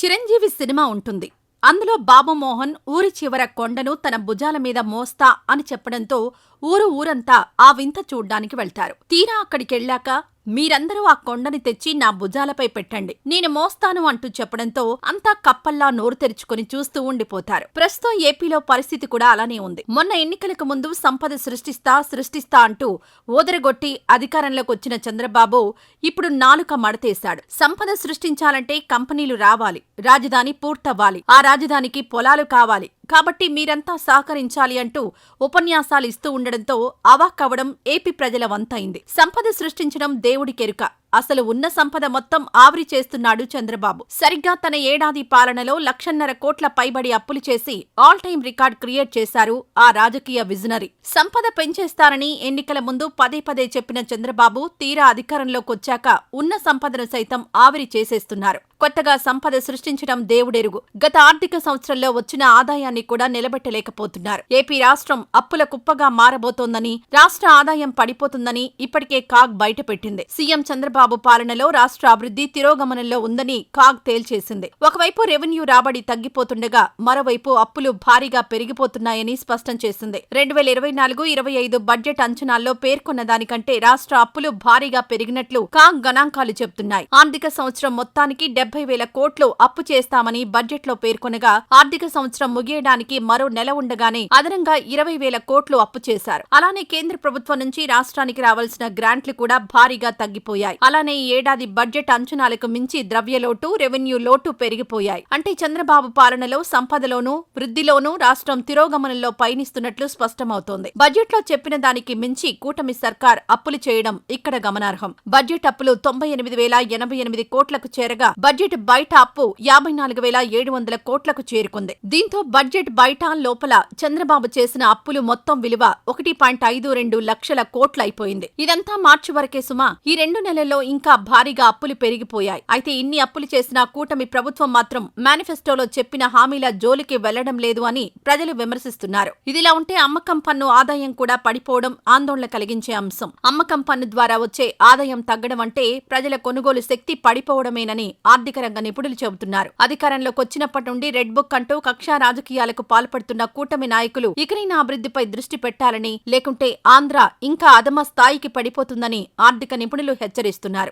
Chiranjeevi cinema ఉంటుంది. అందులో బాబు మోహన్ ఊరి చివర కొండను తన భుజాల మీద మోస్తా అని చెప్పడంతో ఊరు ఊరంతా ఆ వింత చూడ్డానికి వెళ్తారు. తీరా అక్కడికెళ్ళాక మీరందరూ ఆ కొండని తెచ్చి నా భుజాలపై పెట్టండి. నేను మోస్తాను అంటూ చెప్పడంతో అంతా కప్పల్లా నోరు తెరుచుకుని చూస్తూ ఉండిపోతారు. ప్రస్తుతం ఏపీలో పరిస్థితి కూడా అలానే ఉంది. మొన్న ఎన్నికలకు ముందు సంపద సృష్టిస్తా సృష్టిస్తా అంటూ ఓదరగొట్టి అధికారంలోకి వచ్చిన చంద్రబాబు ఇప్పుడు నాలుక మడతేశాడు. సంపద సృష్టించాలంటే కంపెనీలు రావాలి. రాజధాని పూర్తవ్వాలి. ఆ రాజధానికి పొలాలు కావాలి. కాబట్టి మీరంతా సహకరించాలి అంటూ ఉపన్యాసాలు ఇస్తూ ఉండడంతో అవాక్కవడం ఏపీ ప్రజల వంతైంది. సంపద సృష్టించడం దేవుడికెరుక అసలు ఉన్న సంపద మొత్తం ఆవిరి చేస్తున్నాడు చంద్రబాబు. సరిగ్గా తన ఏడాది పాలనలో లక్షన్నర కోట్ల పైబడి అప్పులు చేసి ఆల్ టైం రికార్డ్ క్రియేట్ చేశారు ఆ రాజకీయ విజనరీ. సంపద పెంచేస్తారని ఎన్నికల ముందు పదే పదే చెప్పిన చంద్రబాబు తీరా అధికారంలోకొచ్చాక ఉన్న సంపదను సైతం ఆవిరి చేసేస్తున్నారు. కొత్తగా సంపద సృష్టించడం దేవుడెరుగు. గత ఆర్థిక సంవత్సరంలో వచ్చిన ఆదాయాన్ని కూడా నిలబెట్టలేకపోతున్నారు. ఏపీ రాష్ట్రం అప్పుల కుప్పగా మారబోతోందని రాష్ట్ర ఆదాయం పడిపోతుందని ఇప్పటికే కాగ్ బయటపెట్టింది. సీఎం చంద్రబాబు పాలనలో రాష్ట్ర అభివృద్ధి తిరోగమనంలో ఉందని కాగ్ తేల్చేసింది. ఒకవైపు రెవెన్యూ రాబడి తగ్గిపోతుండగా మరోవైపు అప్పులు భారీగా పెరిగిపోతున్నాయని స్పష్టం చేసింది. రెండు వేల ఇరవై నాలుగు ఇరవై ఐదు బడ్జెట్ అంచనాల్లో పేర్కొన్న దానికంటే రాష్ట్ర అప్పులు భారీగా పెరిగినట్లు కాగ్ గణాంకాలు చెబుతున్నాయి. ఆర్థిక సంవత్సరం మొత్తానికి డెబ్బై వేల కోట్లు అప్పు చేస్తామని బడ్జెట్లో పేర్కొనగా ఆర్థిక సంవత్సరం ముగియడానికి మరో నెల ఉండగానే అదనంగా ఇరవై వేల కోట్లు అప్పు చేశారు. అలానే కేంద్ర ప్రభుత్వం నుంచి రాష్ట్రానికి రావాల్సిన గ్రాంట్లు కూడా భారీగా తగ్గిపోయాయి. అలానే ఈ ఏడాది బడ్జెట్ అంచనాలకు మించి ద్రవ్యలోటు రెవెన్యూ లోటు పెరిగిపోయాయి. అంటే చంద్రబాబు పాలనలో సంపదలోనూ వృద్ధిలోనూ రాష్ట్రం తిరోగమనంలో పయనిస్తున్నట్లు స్పష్టమవుతోంది. బడ్జెట్లో చెప్పిన దానికి మించి కూటమి సర్కార్ అప్పులు చేయడం ఇక్కడ గమనార్హం. బడ్జెట్ అప్పులు తొంభై ఎనిమిది వేల ఎనభై ఎనిమిది కోట్లకు చేరగా బడ్జెట్ బయట అప్పు యాభై నాలుగు వేల ఏడు వందల కోట్లకు చేరుకుంది. దీంతో బడ్జెట్ బయట లోపల చంద్రబాబు చేసిన అప్పులు మొత్తం విలువ ఒకటి పాయింట్ ఐదు రెండు లక్షల కోట్లయిపోయింది ఇదంతా మార్చి వరకే సుమా. ఈ రెండు నెలల్లో ఇంకా భారీగా అప్పులు పెరిగిపోయాయి. అయితే ఇన్ని అప్పులు చేసిన కూటమి ప్రభుత్వం మాత్రం మేనిఫెస్టోలో చెప్పిన హామీల జోలికి వెళ్ళడం లేదు అని ప్రజలు విమర్శిస్తున్నారు. ఇదిలా ఉంటే అమ్మకం పన్ను ఆదాయం కూడా పడిపోవడం ఆందోళన కలిగించే అంశం. అమ్మకం పన్ను ద్వారా వచ్చే ఆదాయం తగ్గడం అంటే ప్రజల కొనుగోలు శక్తి పడిపోవడమేనని ఆర్థిక ఆర్థిక రంగ నిపుణులు చెబుతున్నారు. అధికారంలోకి వచ్చినప్పటి నుండి రెడ్ బుక్ అంటూ కక్షా రాజకీయాలకు పాల్పడుతున్న కూటమి నాయకులు ఇకనైనా అభివృద్ధిపై దృష్టి పెట్టాలని లేకుంటే ఆంధ్ర ఇంకా అధమ స్థాయికి పడిపోతుందని ఆర్థిక నిపుణులు హెచ్చరిస్తున్నారు.